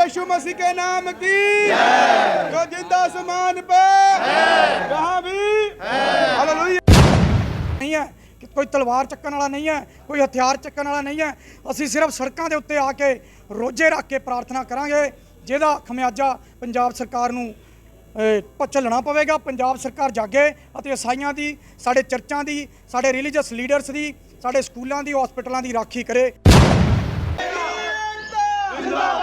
यीशु मसीह के नाम की जो जिंदा आसमान पे कहाँ भी हालेलुया ਨਹੀਂ ਹੈ ਕਿ ਕੋਈ ਤਲਵਾਰ ਚੱਕਣ ਵਾਲਾ ਨਹੀਂ ਹੈ ਕੋਈ ਹਥਿਆਰ ਚੱਕਣ ਵਾਲਾ ਨਹੀਂ ਹੈ ਅਸੀਂ ਸਿਰਫ ਸੜਕਾਂ ਦੇ ਉੱਤੇ ਆ ਕੇ ਰੋਜੇ ਰੱਖ ਕੇ ਪ੍ਰਾਰਥਨਾ ਕਰਾਂਗੇ ਜਿਹਦਾ ਖਮਿਆਜਾ ਪੰਜਾਬ ਸਰਕਾਰ ਨੂੰ ਅਹ, ਪ- ਝੱਲਣਾ ਪਵੇਗਾ ਪੰਜਾਬ ਸਰਕਾਰ ਜਾਗੇ ਅਤੇ ਈਸਾਈਆਂ ਦੀ ਸਾਡੇ ਚਰਚਾਂ ਦੀ ਸਾਡੇ ਰਿਲੀਜੀਅਸ ਲੀਡਰਸ ਦੀ ਸਾਡੇ ਸਕੂਲਾਂ ਦੀ ਹਸਪੀਟਲਾਂ ਦੀ ਰਾਖੀ ਕਰੇ ਮਸੀਹ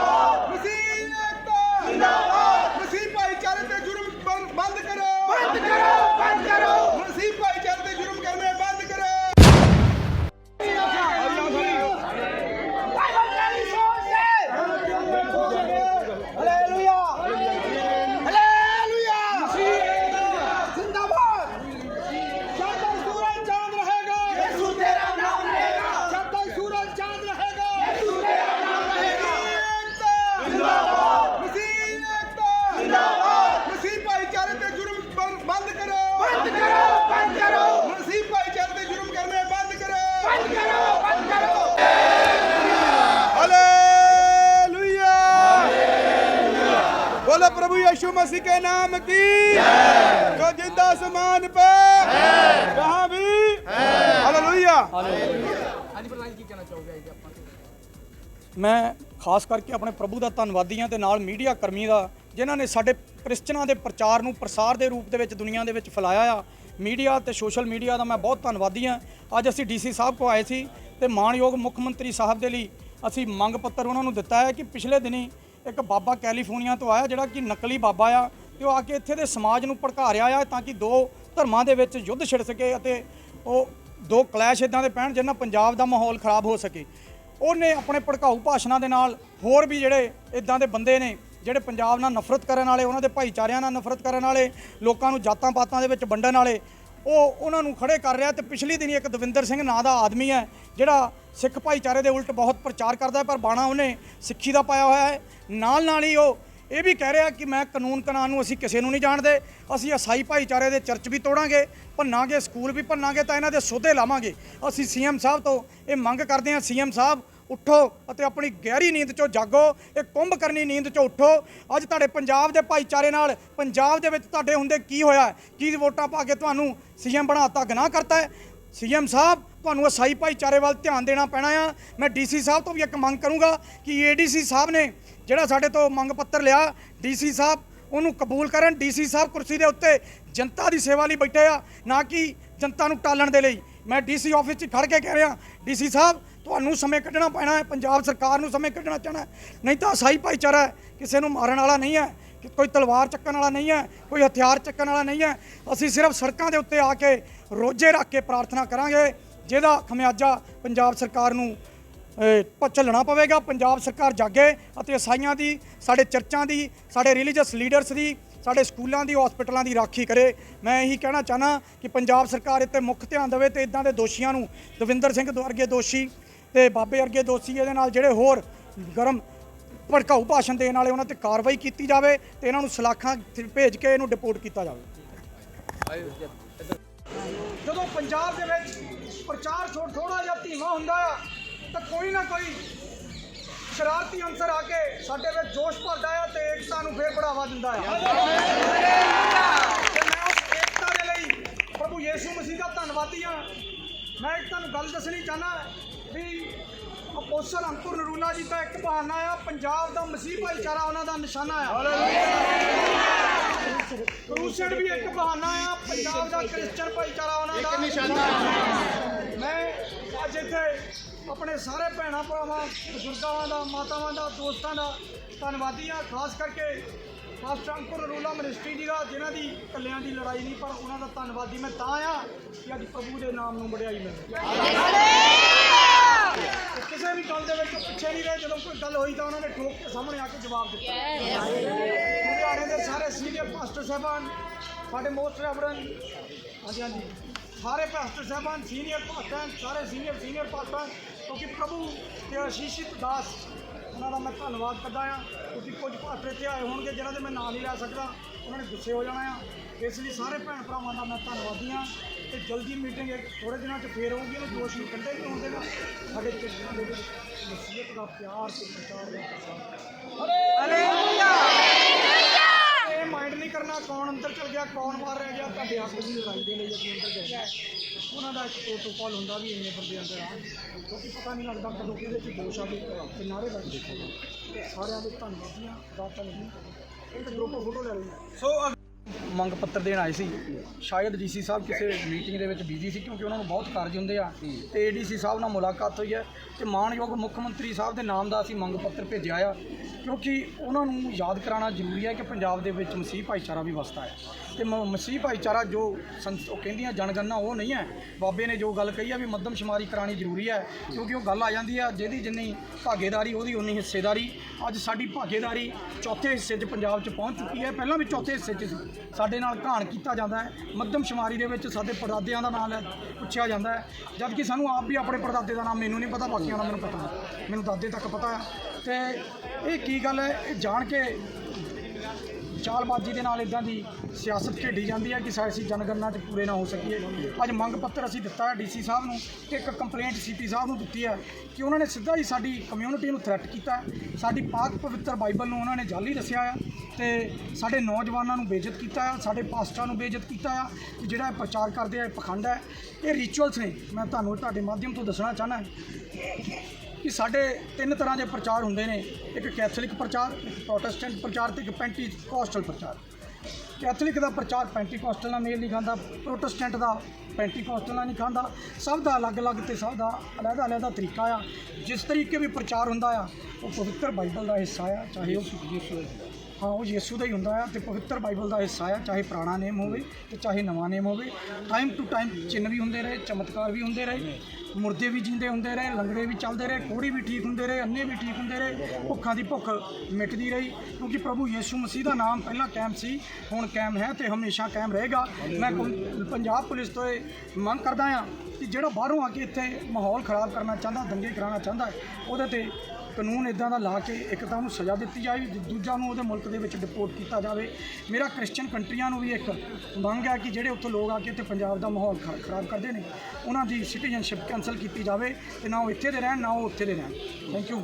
मसीह के नाम की जो जिंदा आसमान पे कहाँ भी हालेलुया ਮੈਂ ਖਾਸ ਕਰਕੇ ਆਪਣੇ ਪ੍ਰਭੂ ਦਾ ਧੰਨਵਾਦੀ ਹਾਂ ਤੇ ਨਾਲ ਮੀਡੀਆ ਕਰਮੀ ਦਾ ਜਿਨ੍ਹਾਂ ਨੇ ਸਾਡੇ ਕ੍ਰਿਸਚਨਾਂ ਦੇ ਪ੍ਰਚਾਰ ਨੂੰ ਪ੍ਰਸਾਰ ਦੇ ਰੂਪ ਦੇ ਵਿੱਚ ਦੁਨੀਆ ਦੇ ਵਿੱਚ ਫੈਲਾਇਆ ਆ ਮੀਡੀਆ ਤੇ ਸੋਸ਼ਲ ਮੀਡੀਆ ਦਾ ਮੈਂ ਬਹੁਤ ਧੰਨਵਾਦੀ ਹਾਂ ਅੱਜ ਅਸੀਂ ਡੀਸੀ ਸਾਹਿਬ ਕੋ ਆਏ ਸੀ ਤੇ ਮਾਣਯੋਗ ਮੁੱਖ ਮੰਤਰੀ ਸਾਹਿਬ ਦੇ ਲਈ ਅਸੀਂ ਮੰਗ ਪੱਤਰ ਉਹਨਾਂ ਨੂੰ ਦਿੱਤਾ ਹੈ ਕਿ ਪਿਛਲੇ ਦਿਨੀ ਇੱਕ ਬਾਬਾ ਕੈਲੀਫੋਰਨੀਆ ਤੋਂ ਆਇਆ ਜਿਹੜਾ ਕਿ ਨਕਲੀ ਬਾਬਾ ਆ ਤੇ ਉਹ ਆ ਕੇ ਇੱਥੇ ਦੇ ਸਮਾਜ ਨੂੰ ਭੜਕਾ ਰਿਹਾ ਆ ਤਾਂ ਕਿ ਦੋ ਧਰਮਾਂ ਦੇ ਵਿੱਚ ਯੁੱਧ ਛਿੜ ਸਕੇ ਅਤੇ ਉਹ ਦੋ ਕਲੈਸ਼ ਇਦਾਂ ਦੇ ਪੈਣ ਜਿਹਨਾਂ ਪੰਜਾਬ ਦਾ ਮਾਹੌਲ ਖਰਾਬ ਹੋ ਸਕੇ। ਉਹਨੇ ਆਪਣੇ ਭੜਕਾਊ ਭਾਸ਼ਣਾਂ ਦੇ ਨਾਲ ਹੋਰ ਵੀ ਜਿਹੜੇ ਇਦਾਂ ਦੇ ਬੰਦੇ ਨੇ ਜਿਹੜੇ ਪੰਜਾਬ ਨਾਲ ਨਫ਼ਰਤ ਕਰਨ ਵਾਲੇ, ਉਹਨਾਂ ਦੇ ਭਾਈਚਾਰਿਆਂ ਨਾਲ ਨਫ਼ਰਤ ਕਰਨ ਵਾਲੇ, ਲੋਕਾਂ ਨੂੰ ਜਾਤਾਂ ਪਾਤਾਂ ਦੇ ਵਿੱਚ ਵੰਡਣ ਵਾਲੇ ਉਹ ਉਹਨਾਂ ਨੂੰ ਖੜੇ ਕਰ ਰਿਹਾ ਤੇ ਪਿਛਲੀ ਦਿਨੀ ਇੱਕ ਦਵਿੰਦਰ ਸਿੰਘ ਨਾਂ ਦਾ ਆਦਮੀ ਹੈ, ਜਿਹੜਾ ਸਿੱਖ ਭਾਈਚਾਰੇ ਦੇ ਉਲਟ ਬਹੁਤ ਪ੍ਰਚਾਰ ਕਰਦਾ ਪਰ ਬਾਣਾ ਉਹਨੇ ਸਿੱਖੀ ਦਾ ਪਾਇਆ ਹੋਇਆ ਹੈ। ਨਾਲ ਨਾਲ ਹੀ ਉਹ ਇਹ ਵੀ ਕਹਿ ਰਿਹਾ ਕਿ ਮੈਂ ਕਾਨੂੰਨ ਕਾਨੂੰਨ ਨੂੰ ਅਸੀਂ ਕਿਸੇ ਨੂੰ ਨਹੀਂ ਜਾਣਦੇ, ਅਸੀਂ ਈਸਾਈ ਭਾਈਚਾਰੇ ਦੇ ਚਰਚ ਵੀ ਤੋੜਾਂਗੇ, ਭੰਨਾਂਗੇ, ਸਕੂਲ ਵੀ ਭੰਨਾਂਗੇ, ਤਾਂ ਇਹਨਾਂ ਦੇ ਸੋਧੇ ਲਾਵਾਂਗੇ। ਅਸੀਂ ਸੀਐਮ ਸਾਹਿਬ ਤੋਂ ਇਹ ਮੰਗ ਕਰਦੇ ਹਾਂ, ਸੀਐਮ ਸਾਹਿਬ ਉੱਠੋ ਅਤੇ ਆਪਣੀ ਗਹਿਰੀ ਨੀਂਦ ਚੋਂ ਜਾਗੋ ਇਹ ਕੁੰਭ ਕਰਨੀ ਨੀਂਦ ਚੋਂ ਉੱਠੋ। ਅੱਜ ਤੁਹਾਡੇ ਪੰਜਾਬ ਦੇ ਭਾਈਚਾਰੇ ਨਾਲ, ਪੰਜਾਬ ਦੇ ਵਿੱਚ ਤੁਹਾਡੇ ਹੁੰਦੇ ਕੀ ਹੋਇਆ? ਕੀ ਵੋਟਾਂ ਪਾ ਕੇ ਤੁਹਾਨੂੰ ਸੀਐਮ ਬਣਾਤਾ, ਗੁਨਾਹ ਕਰਤਾ ਹੈ? ਸੀਐਮ ਸਾਹਿਬ, ਤੁਹਾਨੂੰ ਅਸਾਈ ਭਾਈਚਾਰੇ ਵੱਲ ਧਿਆਨ ਦੇਣਾ ਪੈਣਾ ਆ। ਮੈਂ ਡੀਸੀ ਸਾਹਿਬ ਤੋਂ ਵੀ ਇੱਕ ਮੰਗ ਕਰੂੰਗਾ ਕਿ ਏਡੀਸੀ ਸਾਹਿਬ ਨੇ ਜਿਹੜਾ ਸਾਡੇ ਤੋਂ ਮੰਗ ਪੱਤਰ ਲਿਆ ਡੀਸੀ ਸਾਹਿਬ ਉਹਨੂੰ ਕਬੂਲ ਕਰਨ। ਡੀਸੀ ਸਾਹਿਬ ਕੁਰਸੀ ਦੇ ਉੱਤੇ ਜਨਤਾ ਦੀ ਸੇਵਾ ਲਈ ਬੈਠੇ ਆ, ਨਾ ਕਿ ਜਨਤਾ ਨੂੰ ਟਾਲਣ ਦੇ ਲਈ। ਮੈਂ ਡੀਸੀ ਆਫਿਸ 'ਚ ਖੜ ਕੇ ਕਹਿ ਰਿਹਾ ਡੀਸੀ ਸਾਹਿਬ ਤੁਹਾਨੂੰ ਸਮੇਂ ਕੱਢਣਾ ਪੈਣਾ ਹੈ, ਪੰਜਾਬ ਸਰਕਾਰ ਨੂੰ ਸਮੇਂ ਕੱਢਣਾ ਚਾਹਣਾ ਨਹੀਂ ਤਾਂ ਈਸਾਈ ਭਾਈਚਾਰਾ ਕਿਸੇ ਨੂੰ ਮਾਰਨ ਵਾਲਾ ਨਹੀਂ ਹੈ, ਕਿ ਕੋਈ ਤਲਵਾਰ ਚੱਕਣ ਵਾਲਾ ਨਹੀਂ ਹੈ, ਕੋਈ ਹਥਿਆਰ ਚੱਕਣ ਵਾਲਾ ਨਹੀਂ ਹੈ। ਅਸੀਂ ਸਿਰਫ ਸੜਕਾਂ ਦੇ ਉੱਤੇ ਆ ਕੇ ਰੋਜੇ ਰੱਖ ਕੇ ਪ੍ਰਾਰਥਨਾ ਕਰਾਂਗੇ, ਜਿਹਦਾ ਖਮਿਆਜਾ ਪੰਜਾਬ ਸਰਕਾਰ ਨੂੰ ਝੱਲਣਾ ਪਵੇਗਾ। ਪੰਜਾਬ ਸਰਕਾਰ ਜਾਗੇ ਅਤੇ ਈਸਾਈਆਂ ਦੀ, ਸਾਡੇ ਚਰਚਾਂ ਦੀ, ਸਾਡੇ ਰਿਲੀਜੀਅਸ ਲੀਡਰਸ ਦੀ, ਸਾਡੇ ਸਕੂਲਾਂ ਦੀ ਹਸਪੀਟਲਾਂ ਦੀ ਰਾਖੀ ਕਰੇ। ਮੈਂ ਇਹੀ ਕਹਿਣਾ ਚਾਹਨਾ ਕਿ ਪੰਜਾਬ ਸਰਕਾਰ ਇੱਥੇ ਮੁੱਖ ਧਿਆਨ ਦੇਵੇ ਤੇ ਇਦਾਂ ਦੇ ਦੋਸ਼ੀਆਂ ਨੂੰ, ਦਵਿੰਦਰ ਸਿੰਘ ਤੋਂ ਵਰਗੇ ਦੋਸ਼ੀ ਤੇ ਬਾਬੇ ਵਰਗੇ ਦੋਸ਼ੀ ਇਹਦੇ ਨਾਲ ਜਿਹੜੇ ਹੋਰ ਗਰਮ ਭੜਕਾਊ ਭਾਸ਼ਣ ਦੇਣ ਵਾਲੇ ਉਹਨਾਂ ਤੇ ਕਾਰਵਾਈ ਕੀਤੀ ਜਾਵੇ ਤੇ ਇਹਨਾਂ ਨੂੰ ਸਲਾਖਾਂ ਭੇਜ ਕੇ ਇਹਨੂੰ ਡਿਪੋਰਟ ਕੀਤਾ ਜਾਵੇ। ਜਦੋਂ ਪੰਜਾਬ ਦੇ ਵਿੱਚ ਪ੍ਰਚਾਰ ਥੋੜਾ ਥੋੜਾ ਜਿਹਾ ਧੀਮਾ ਹੁੰਦਾ ਆ, ਤਾਂ ਕੋਈ ਨਾ ਕੋਈ ਸ਼ਰਾਰਤੀ ਅੰਸਰ ਆ ਕੇ ਸਾਡੇ ਵਿੱਚ ਜੋਸ਼ ਭਰਦਾ ਆ ਤੇ ਏਕਤਾ ਨੂੰ ਫੇਰ ਬੜਾਵਾ ਦਿੰਦਾ ਆ। ਤੇ ਮੈਂ ਉਸ ਏਕਤਾ ਦੇ ਲਈ ਪ੍ਰਭੂ ਯੀਸ਼ੂ ਮਸੀਹ ਦਾ ਧੰਨਵਾਦੀ ਆ। ਮੈਂ ਇੱਕ ਤੁਹਾਨੂੰ ਗੱਲ ਦੱਸਣੀ ਚਾਹਨਾ ਵੀ ਅਪੋਸਲ ਅੰਕੁਰ ਨਰੂਲਾ ਜੀ ਦਾ ਇੱਕ ਬਹਾਨਾ ਆ ਪੰਜਾਬ ਦਾ ਮਸੀਹ ਭਾਈਚਾਰਾ ਉਹਨਾਂ ਦਾ ਨਿਸ਼ਾਨਾ ਆ। ਕਰੂਸੇਡ ਵੀ ਇੱਕ ਬਹਾਨਾ ਆ ਪੰਜਾਬ ਦਾ ਕ੍ਰਿਸਚੀਅਨ ਭਾਈਚਾਰਾ ਉਹਨਾਂ ਦਾ। ਨਿਸ਼ਾਨਾ ਮੈਂ ਅੱਜ ਇੱਥੇ ਆਪਣੇ ਸਾਰੇ ਭੈਣਾਂ ਭਰਾਵਾਂ ਬਜ਼ੁਰਗਾਂ ਦਾ ਮਾਤਾਵਾਂ ਦਾ ਦੋਸਤਾਂ ਦਾ ਧੰਨਵਾਦੀ ਆ ਖਾਸ ਕਰਕੇ ਮਾਸਟਰ ਅੰਕੁਰ ਰੂਲਾ ਮਿਨਿਸਟਰੀ ਜੀ ਦਾ ਜਿਨ੍ਹਾਂ ਦੀ ਇਕੱਲਿਆਂ ਦੀ ਲੜਾਈ ਨਹੀਂ ਪਰ ਉਹਨਾਂ ਦਾ ਧੰਨਵਾਦੀ ਮੈਂ ਤਾਂ ਆ ਕਿ ਅੱਜ ਪ੍ਰਭੂ ਦੇ ਨਾਮ ਨੂੰ ਵਡਿਆਈ ਮਿਲੇ ਕਿਸੇ ਵੀ ਗੱਲ ਦੇ ਵਿੱਚ ਪੁੱਛੇ ਨਹੀਂ ਰਹੇ, ਜਦੋਂ ਕੋਈ ਗੱਲ ਹੋਈ ਤਾਂ ਉਹਨਾਂ ਨੇ ਠੋਕ ਕੇ ਸਾਹਮਣੇ ਆ ਕੇ ਜਵਾਬ ਦਿੱਤਾ। ਲੁਧਿਆਣੇ ਦੇ ਸਾਰੇ ਸੀਨੀਅਰ ਪਾਸਟਰ ਸਾਹਿਬਾਨ, ਸਾਡੇ ਮੋਸਟ ਰੈਵਰਨ ਹਾਂਜੀ ਹਾਂਜੀ, ਸਾਰੇ ਪਾਸਟਰ ਸਾਹਿਬਾਨ, ਸੀਨੀਅਰ ਪਾਸਟਰ ਸਾਰੇ ਸੀਨੀਅਰ ਸੀਨੀਅਰ ਪਾਸਟਰ ਕਿਉਂਕਿ ਪ੍ਰਭੂ ਤੇ ਆਸ਼ੀਸ਼ਿਤ ਦਾਸ, ਉਹਨਾਂ ਦਾ ਮੈਂ ਧੰਨਵਾਦ ਕਰਦਾ ਆ ਕਿਉਂਕਿ ਕੁਝ ਪਾਸਟਰ ਇੱਥੇ ਆਏ ਹੋਣਗੇ ਜਿਹਨਾਂ ਦੇ ਮੈਂ ਨਾਂ ਨਹੀਂ ਲੈ ਸਕਦਾ, ਉਹਨਾਂ ਨੇ ਗੁੱਸੇ ਹੋ ਜਾਣਾ ਆ। ਇਸ ਲਈ ਸਾਰੇ ਭੈਣ ਭਰਾਵਾਂ ਦਾ ਮੈਂ ਧੰਨਵਾਦੀ ਆ ਤੇ ਜਲਦੀ ਮੀਟਿੰਗ ਥੋੜੇ ਦਿਨਾਂ 'ਚ ਫੇਰ ਹੋਊਗੀ ਉਹ ਜੋਸ਼ ਨੂੰ ਕੰਡੇ ਨਹੀਂ ਹੋਣ ਦੇਣਾ। ਸਾਡੇ ਕ੍ਰਿਸਚਨਾਂ ਦੇ ਵਿੱਚ ਨਸੀਹਤ ਦਾ ਪਿਆਰ ਤੇ ਪ੍ਰਚਾਰ ਦਾ ਪ੍ਰਸਾਰ। ਇਹ ਮਾਈਂਡ ਨਹੀਂ ਕਰਨਾ ਕੌਣ ਅੰਦਰ ਚਲ ਗਿਆ ਕੌਣ ਬਾਹਰ ਰਹਿ ਗਿਆ ਤੁਹਾਡੇ ਹੱਕ ਦੀ ਲੜਾਈ ਦੇ ਲਈ ਅਸੀਂ ਅੰਦਰ ਗਏ ਉਹਨਾਂ ਦਾ ਇੱਕ ਪ੍ਰੋਟੋਕਾਲ ਹੁੰਦਾ ਵੀ ਇੰਨੇ ਬੰਦੇ ਅੰਦਰ ਆਉਣ ਕਿਉਂਕਿ ਪਤਾ ਨਹੀਂ ਲੱਗਦਾ ਕਦੋਂ ਕਿਹਦੇ ਚ ਦੋਸ਼ ਆ ਗਏ ਤੇ ਨਾਰੇ ਲੱਗ ਦੇਖੋ ਸਾਰਿਆਂ ਦੇ ਧੰਨਵਾਦੀਆਂ ਦਾਤਾ ਨਹੀਂ। ਇਹ ਤਾਂ ਗਰੁੱਪ ਫੋਟੋ ਲੈ ਰਹੇ ਸੋ ਮੰਗ ਪੱਤਰ ਦੇਣ ਆਏ ਸੀ। ਸ਼ਾਇਦ ਡੀਸੀ ਸਾਹਿਬ ਕਿਸੇ ਮੀਟਿੰਗ ਦੇ ਵਿੱਚ ਬਿਜ਼ੀ ਸੀ ਕਿਉਂਕਿ ਉਹਨਾਂ ਨੂੰ ਬਹੁਤ ਕਾਰਜ ਹੁੰਦੇ ਆ। ਤੇ ਏਡੀਸੀ ਸਾਹਿਬ ਨਾਲ ਮੁਲਾਕਾਤ ਹੋਈ ਹੈ ਤੇ ਮਾਨਯੋਗ ਮੁੱਖ ਮੰਤਰੀ ਸਾਹਿਬ ਦੇ ਨਾਮ ਦਾ ਅਸੀਂ ਮੰਗ ਪੱਤਰ ਭੇਜਿਆ ਆ। ਕਿਉਂਕਿ ਉਹਨਾਂ ਨੂੰ ਯਾਦ ਕਰਾਉਣਾ ਜ਼ਰੂਰੀ ਹੈ ਕਿ ਪੰਜਾਬ ਦੇ ਵਿੱਚ ਮਸੀਹ ਭਾਈਚਾਰਾ ਵੀ ਵਸਦਾ ਹੈ। ਤੇ ਮ- ਮਸੀਹ ਭਾਈਚਾਰਾ ਜੋ ਸੰਸ- ਉਹ ਕਹਿੰਦੀਆਂ ਜਨਗਣਨਾ ਉਹ ਨਹੀਂ ਹੈ। ਬਾਬੇ ਨੇ ਜੋ ਗੱਲ ਕਹੀ ਹੈ ਵੀ ਮੱਧਮ ਸ਼ੁਮਾਰੀ ਕਰਾਣੀ ਜ਼ਰੂਰੀ ਹੈ, ਕਿਉਂਕਿ ਉਹ ਗੱਲ ਆ ਜਾਂਦੀ ਹੈ ਜਿਹਦੀ ਜਿੰਨੀ ਭਾਗੇਦਾਰੀ ਉਹਦੀ ਉਨੀ ਹਿੱਸੇਦਾਰੀ। ਅੱਜ ਸਾਡੀ ਭਾਗੇਦਾਰੀ ਚੌਥੇ ਹਿੱਸੇ 'ਚ ਪੰਜਾਬ 'ਚ ਪਹੁੰਚ ਚੁੱਕੀ ਹੈ, ਪਹਿਲਾਂ ਵੀ ਚੌਥੇ ਹਿੱਸੇ 'ਚ ਸੀ। ਸਾਡੇ ਨਾਲ ਘਾਣ ਕੀਤਾ ਜਾਂਦਾ ਹੈ ਮੱਧਮ ਸ਼ੁਮਾਰੀ ਦੇ ਵਿੱਚ ਸਾਡੇ ਪਰਦਾਦਿਆਂ ਦਾ ਨਾਮ ਲੈ ਪੁੱਛਿਆ ਜਾਂਦਾ ਹੈ। ਜਦ ਕਿ ਸਾਨੂੰ ਆਪ ਵੀ ਆਪਣੇ ਪਰਦਾਦੇ ਦਾ ਨਾਮ ਮੈਨੂੰ ਨਹੀਂ ਪਤਾ, ਬਾਕੀਆਂ ਦਾ ਮੈਨੂੰ ਪਤਾ ਮੈਨੂੰ ਦਾਦੇ ਤੱਕ ਪਤਾ ਹੈ। ਤੇ ਇਹ ਕੀ ਗੱਲ ਹੈ, ਇਹ ਜਾਣ ਕੇ ਚਾਲਬਾਜ਼ੀ ਦੇ ਨਾਲ ਇਦਾਂ ਦੀ ਸਿਆਸਤ ਖੇਡੀ ਜਾਂਦੀ ਹੈ ਕਿ ਸਾ- ਜਨਗਣਨਾ 'ਚ ਪੂਰੇ ਨਾ ਹੋ ਸਕੀਏ। ਅੱਜ ਮੰਗ ਪੱਤਰ ਅਸੀਂ ਦਿੱਤਾ ਹੈ ਡੀਸੀ ਸਾਹਿਬ ਨੂੰ ਤੇ ਇੱਕ ਕੰਪਲੇਂਟ ਸੀਪੀ ਸਾਹਿਬ ਨੂੰ ਦਿੱਤੀ ਹੈ ਕਿ ਉਹਨਾਂ ਨੇ ਸਿੱਧਾ ਹੀ ਸਾਡੀ ਕਮਿਊਨਿਟੀ ਨੂੰ ਥ੍ਰੈਟ ਕੀਤਾ ਸਾਡੀ ਪਾਕ ਪਵਿੱਤਰ ਬਾਈਬਲ ਨੂੰ ਉਹਨਾਂ ਨੇ ਜਾਲੀ ਦੱਸਿਆ ਆ ਤੇ ਸਾਡੇ ਨੌਜਵਾਨਾਂ ਨੂੰ ਬੇਇੱਜ਼ਤ ਕੀਤਾ ਆ, ਸਾਡੇ ਪਾਸਟਰਾਂ ਨੂੰ ਬੇਇੱਜ਼ਤ ਕੀਤਾ ਆ ਕਿ ਜਿਹੜਾ ਇਹ ਪ੍ਰਚਾਰ ਕਰਦੇ ਆ, ਇਹ ਪਖੰਡ ਹੈ। ਇਹ ਰਿਚੁਅਲਸ ਨੇ। ਮੈਂ ਤੁਹਾਨੂੰ ਤੁਹਾਡੇ ਮਾਧਿਅਮ ਤੋਂ ਦੱਸਣਾ ਚਾਹਨਾ ਕਿ ਸਾਡੇ ਤਿੰਨ ਤਰ੍ਹਾਂ ਦੇ ਪ੍ਰਚਾਰ ਹੁੰਦੇ ਨੇ, ਇੱਕ ਕੈਥੋਲਿਕ ਪ੍ਰਚਾਰ, ਇੱਕ ਪ੍ਰੋਟੈਸਟੈਂਟ ਪ੍ਰਚਾਰ ਤੇ ਇੱਕ ਪੈਂਟੀਕੋਸਟਲ ਪ੍ਰਚਾਰ। ਕੈਥੋਲਿਕ ਦਾ ਪ੍ਰਚਾਰ ਪੈਂਟੀਕੋਸਟਲ ਨਾਲ ਮੇਲ ਨਹੀਂ ਖਾਂਦਾ, ਪ੍ਰੋਟੈਸਟੈਂਟ ਦਾ ਪੈਂਟੀਕੋਸਟਲ ਨਾਲ ਨਹੀਂ ਖਾਂਦਾ। ਸਭ ਦਾ ਅਲੱਗ-ਅਲੱਗ ਤੇ ਸਭ ਦਾ ਅਲੱਗ-ਅਲੱਗ ਤਰੀਕਾ ਆ। ਜਿਸ ਤਰੀਕੇ ਵੀ ਪ੍ਰਚਾਰ ਹੁੰਦਾ ਆ, ਉਹ ਪਵਿੱਤਰ ਬਾਈਬਲ ਦਾ ਹਿੱਸਾ ਆ, ਚਾਹੇ ਉਹ ਯੀਸ਼ੂ ਹਾਂ, ਉਹ ਯੀਸ਼ੂ ਦਾ ਹੀ ਹੁੰਦਾ ਆ ਤੇ ਪਵਿੱਤਰ ਬਾਈਬਲ ਦਾ ਹਿੱਸਾ ਆ, ਚਾਹੇ ਪੁਰਾਣਾ ਨੇਮ ਹੋਵੇ ਤੇ ਚਾਹੇ ਨਵਾਂ ਨੇਮ ਹੋਵੇ। ਟਾਈਮ ਟੂ ਟਾਈਮ ਚਿੰਨ੍ਹ ਵੀ ਹੁੰਦੇ ਰਹੇ, ਚਮਤਕਾਰ ਵੀ ਹੁੰਦੇ ਰਹੇ, ਮੁਰਦੇ ਵੀ ਜਿੰਦੇ ਹੁੰਦੇ ਰਹੇ, ਲੰਗੜੇ ਵੀ ਚੱਲਦੇ ਰਹੇ, ਕੋੜੀ ਵੀ ਠੀਕ ਹੁੰਦੇ ਰਹੇ ਅੰਨੇ ਵੀ ਠੀਕ ਹੁੰਦੇ ਰਹੇ, ਭੁੱਖਾਂ ਦੀ ਭੁੱਖ ਮਿਟਦੀ ਰਹੀ, ਕਿਉਂਕਿ ਪ੍ਰਭੂ ਯੀਸ਼ੂ ਮਸੀਹ ਦਾ ਨਾਮ ਪਹਿਲਾਂ ਕਾਇਮ ਸੀ, ਹੁਣ ਕਾਇਮ ਹੈ ਤੇ ਹਮੇਸ਼ਾ ਕਾਇਮ ਰਹੇਗਾ। ਮੈਂ ਪੰਜਾਬ ਪੁਲਿਸ ਤੋਂ ਇਹ ਮੰਗ ਕਰਦਾ ਹਾਂ ਕਿ ਜਿਹੜਾ ਬਾਹਰੋਂ ਆ ਕੇ ਇੱਥੇ ਮਾਹੌਲ ਖਰਾਬ ਕਰਨਾ ਚਾਹੁੰਦਾ, ਦੰਗੇ ਕਰਾਉਣਾ ਚਾਹੁੰਦਾ, ਉਹਦੇ ਤੇ ਕਾਨੂੰਨ ਇਦਾਂ ਦਾ ਲਾ ਕੇ ਇੱਕ ਤਾਂ ਉਹਨੂੰ ਸਜ਼ਾ ਦਿੱਤੀ ਜਾਵੇ ਦੂਜਾ ਨੂੰ ਉਹਦੇ ਮੁਲਕ ਦੇ ਵਿੱਚ ਡਿਪੋਰਟ ਕੀਤਾ ਜਾਵੇ। ਮੇਰਾ ਕ੍ਰਿਸਚੀਅਨ ਕੰਟਰੀਆਂ ਨੂੰ ਵੀ ਇੱਕ ਮੰਗ ਹੈ ਕਿ ਜਿਹੜੇ ਉੱਥੋਂ ਲੋਕ ਆ ਕੇ ਇੱਥੇ ਪੰਜਾਬ ਦਾ ਮਾਹੌਲ ਖ- ਖਰਾਬ ਕਰਦੇ ਨੇ, ਉਹਨਾਂ ਦੀ ਸਿਟੀਜ਼ਨਸ਼ਿਪ ਕੈਂਸਲ ਕੀਤੀ ਜਾਵੇ ਤੇ ਨਾ ਉਹ ਇੱਥੇ ਦੇ ਰਹਿਣ, ਨਾ ਉਹ ਉੱਥੇ ਦੇ ਰਹਿਣ। ਥੈਂਕ ਯੂ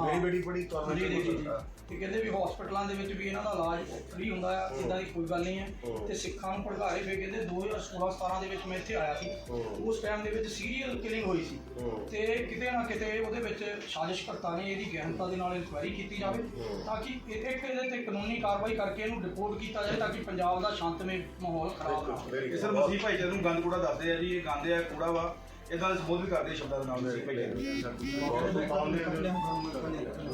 ਮੇਰੀ ਬੇਟੀ ਬੜੀ ਤੁਹਾਨੂੰ ਜੀ ਜੀ ਤੇ ਕਹਿੰਦੇ ਵੀ ਹਸਪੀਟਲਾਂ ਦੇ ਵਿੱਚ ਵੀ ਇਹਨਾਂ ਦਾ ਇਲਾਜ ਫ੍ਰੀ ਹੁੰਦਾ ਆ ਇਦਾਂ ਦੀ ਕੋਈ ਗੱਲ ਨਹੀਂ ਹੈ। ਤੇ ਸਿੱਖਾਂ ਨੂੰ ਭੜਕਾਏ ਫੇ ਕਹਿੰਦੇ 2016 17 ਦੇ ਵਿੱਚ ਮੈਂ ਇੱਥੇ ਆਇਆ ਸੀ। ਉਸ ਟਾਈਮ ਦੇ ਵਿੱਚ ਸੀਰੀਅਲ ਕਿਲਿੰਗ ਹੋਈ ਸੀ। ਤੇ ਕਿਤੇ ਨਾ ਕਿਤੇ ਉਹਦੇ ਵਿੱਚ ਸਾਜ਼ਿਸ਼ਕਰਤਾ ਨੇ ਇਹਦੀ ਗਹਿਨਤਾ ਦੇ ਨਾਲ ਇਨਕੁਆਇਰੀ ਕੀਤੀ ਜਾਵੇ ਤਾਂ ਕਿ ਇਹ- ਇੱਕ ਤੇ ਕਾਨੂੰਨੀ ਕਾਰਵਾਈ ਕਰਕੇ ਇਹਨੂੰ ਰਿਪੋਰਟ ਕੀਤਾ ਜਾਏ ਤਾਂ ਕਿ ਪੰਜਾਬ ਦਾ ਸ਼ਾਂਤਮਈ ਮਾਹੌਲ ਖਰਾਬ ਨਾ ਹੋਵੇ। ਸਰ ਮਸੀਹ ਭਾਈ ਜਦੋਂ ਗੰਦ ਕੂੜਾ ਦੱਸਦੇ ਆ ਜੀ ਇਹ ਗੰਦ ਆ ਕੂੜਾ ਵਾ। ਇਦਾਂ ਦੇ ਸੰਬੋਧ ਵੀ ਕਰਦੇ ਸ਼ਬਦਾਂ ਦੇ ਨਾਲ ਮਸੀਹ ਭਾਈਚਾਰੇ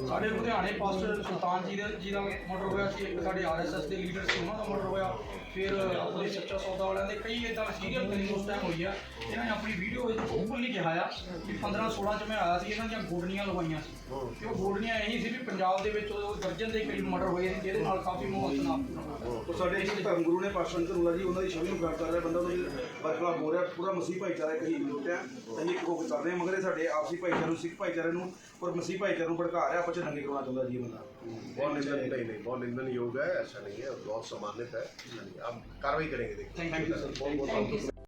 ਸਾਡੇ ਲੁਧਿਆਣੇ ਪਾਸਟਰ ਸੁਲਤਾਨ ਜੀ ਦੇ ਜੀ ਦਾ ਮਰਡਰ ਹੋਇਆ ਸੀ, ਇੱਕ ਸਾਡੇ ਆਰਐਸਐਸ ਦੇ ਲੀਡਰ ਸੀ, ਉਹਨਾਂ ਦਾ ਮਰਡਰ ਹੋਇਆ। ਫਿਰ ਆਪਣੇ ਸੱਚਾ ਸੌਦਾ ਵਾਲਿਆਂ ਦੇ ਕਈ ਇਦਾਂ ਸੀਰੀਅਲ ਕਿਲਿੰਗ ਉਸ ਟਾਈਮ ਹੋਈ ਆ। ਇਹਨਾਂ ਨੇ ਆਪਣੀ ਵੀਡੀਓ ਵਿੱਚ ਓਪਨਲੀ ਕਿਹਾ ਆ ਕਿ 15 16 ਚ ਮੈਂ ਆਇਆ ਸੀ, ਇਹਨਾਂ ਦੀਆਂ ਗੋਡਨੀਆਂ ਲਵਾਈਆਂ ਸੀ। ਤੇ ਉਹ ਗੋਡਨੀਆਂ ਇਹੀ ਸੀ ਵੀ ਪੰਜਾਬ ਦੇ ਵਿੱਚ ਉਹ ਦਰਜਨ ਦੇ ਕਰੀਬ ਮਰਡਰ ਹੋਏ ਸੀ ਜਿਹਦੇ ਨਾਲ ਕਾਫੀ ਮੌਤ ਤਣਾਅ ਹੋਇਆ ਸਾਡੇ ਇੱਕ ਧਰਮ ਗੁਰੂ ਨੇ ਪਾਸ਼ਾ ਕਰੂਲਾ ਜੀ, ਉਹਨਾਂ ਦੀ ਛਵੀ ਨੂੰ ਪ੍ਰਾਪਤ ਕਰ ਰਿਹਾ ਬੰਦਾ, ਉਹਨਾਂ ਬਰਖਲਾ ਹੋ ਰਿਹਾ, ਪੂਰਾ ਮਸੀਹ ਭਾਈਚਾਰਾ ਇੱਕ ਹੀ ਲੁੱਟਿਆ। ਅਸੀਂ ਇੱਕ ਕੋਕ ਕਰ ਰਹੇ ਮਗਰ ਇਹ ਸਾਡੇ ਆਪਸੀ ਭਾਈਚਾਰੇ ਨੂੰ, ਸਿੱਖ ਭਾਈਚਾਰੇ ਨੂੰ, ਔਰ ਮਸੀਹ ਭਾਈਚਾਰੇ ਨੂੰ ਭੜਕਾ ਰਿਹਾ, ਆਪਾਂ ਚ ਨੰਗੇ ਕਰਵਾਉਣਾ ਚਾਹੁੰਦਾ ਜੀ ਬੰਦਾ। बहुत निंदन नहीं नहीं बहुत निंदन योग है ऐसा नहीं है बहुत सम्मानित है ऐसा नहीं है। अब कार्रवाई करेंगे देखिए Thank you, sir. बहुत बहुत